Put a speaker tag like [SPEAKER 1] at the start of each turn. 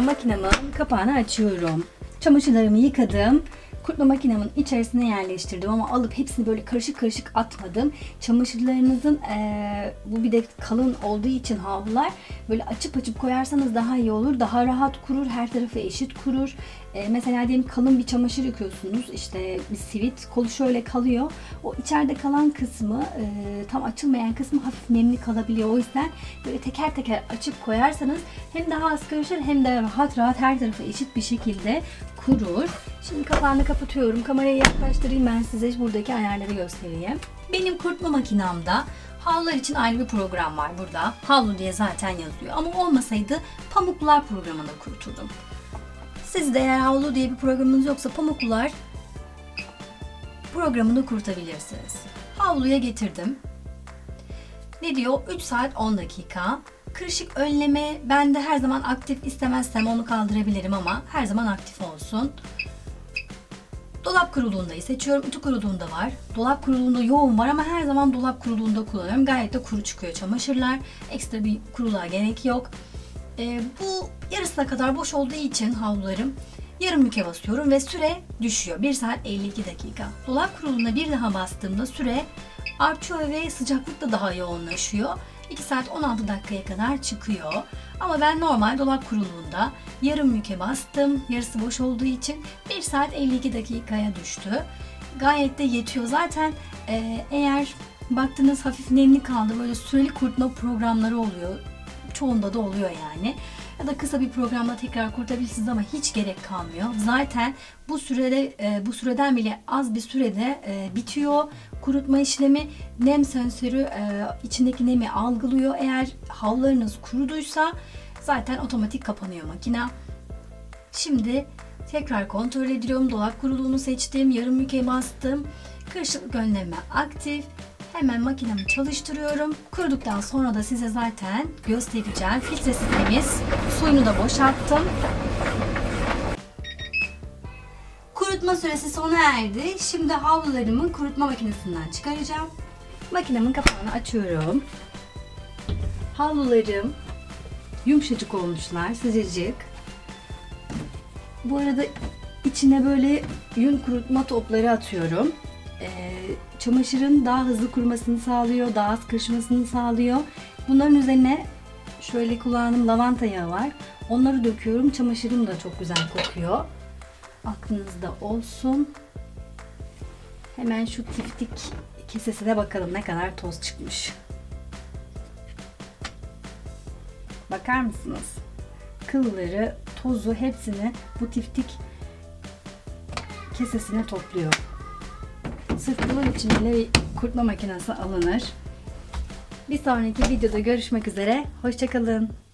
[SPEAKER 1] makinemin kapağını açıyorum. Çamaşırlarımı yıkadım. Kurutma makinemin içerisine yerleştirdim ama alıp hepsini böyle karışık karışık atmadım. Çamaşırlarınızın eee, bu bir de kalın olduğu için havlular böyle açıp açıp koyarsanız daha iyi olur. Daha rahat kurur, her tarafı eşit kurur. Eee, mesela diyelim kalın bir çamaşır yıkıyorsunuz. işte bir sivit kolu şöyle kalıyor. O içeride kalan kısmı eee, tam açılmayan kısmı hafif nemli kalabiliyor. O yüzden böyle teker teker açıp koyarsanız hem daha az karışır hem de rahat rahat her tarafı eşit bir şekilde kurur. Şimdi kapağını kapatıyorum. Kamerayı yaklaştırayım ben size buradaki ayarları göstereyim. Benim kurutma makinamda havlular için ayrı bir program var burada. Havlu diye zaten yazıyor. Ama olmasaydı pamuklar programında kuruturdum. Sizde eğer havlu diye bir programınız yoksa pamuklar programını kurutabilirsiniz. Havluya getirdim. Ne diyor? 3 saat 10 dakika. Kırışık önleme ben de her zaman aktif istemezsem onu kaldırabilirim ama her zaman aktif olsun. Dolap kuruluğundayı seçiyorum. Ütü kuruluğunda var. Dolap kuruluğunda yoğun var ama her zaman dolap kuruluğunda kullanıyorum. Gayet de kuru çıkıyor çamaşırlar. Ekstra bir kuruluğa gerek yok. Ee, bu yarısına kadar boş olduğu için havlularım yarım yüke basıyorum ve süre düşüyor. 1 saat 52 dakika. Dolap kuruluğuna bir daha bastığımda süre artıyor ve sıcaklık da daha yoğunlaşıyor. 2 saat 16 dakikaya kadar çıkıyor. Ama ben normal dolap kuruluğunda yarım yüke bastım. Yarısı boş olduğu için 1 saat 52 dakikaya düştü. Gayet de yetiyor. Zaten e, eğer baktınız hafif nemli kaldı böyle süreli kurutma programları oluyor. Çoğunda da oluyor yani. Ya da kısa bir programla tekrar kurutabilirsiniz ama hiç gerek kalmıyor. Zaten bu sürede e, bu süreden bile az bir sürede e, bitiyor. Kurutma işlemi nem sensörü e, içindeki nemi algılıyor. Eğer havlularınız kuruduysa zaten otomatik kapanıyor makina. Şimdi tekrar kontrol ediyorum. Dolap kuruluğunu seçtim. Yarım yüke bastım. Kırışıklık önleme aktif. Hemen makinemi çalıştırıyorum. Kuruduktan sonra da size zaten göstereceğim. Filtresi temiz. Suyunu da boşalttım. Kurutma süresi sona erdi. Şimdi havlularımı kurutma makinesinden çıkaracağım. Makinemin kapağını açıyorum. Havlularım yumuşacık olmuşlar, sıcacık. Bu arada içine böyle yün kurutma topları atıyorum. Ee, çamaşırın daha hızlı kurumasını sağlıyor, daha az kırışmasını sağlıyor. Bunların üzerine şöyle kullandığım lavanta yağı var. Onları döküyorum. Çamaşırım da çok güzel kokuyor. Aklınızda olsun. Hemen şu tiftik kesesine bakalım ne kadar toz çıkmış. Bakar mısınız? Kılları, tozu hepsini bu tiftik kesesine topluyor. Sırf bunun için kurutma makinesi alınır. Bir sonraki videoda görüşmek üzere. Hoşçakalın.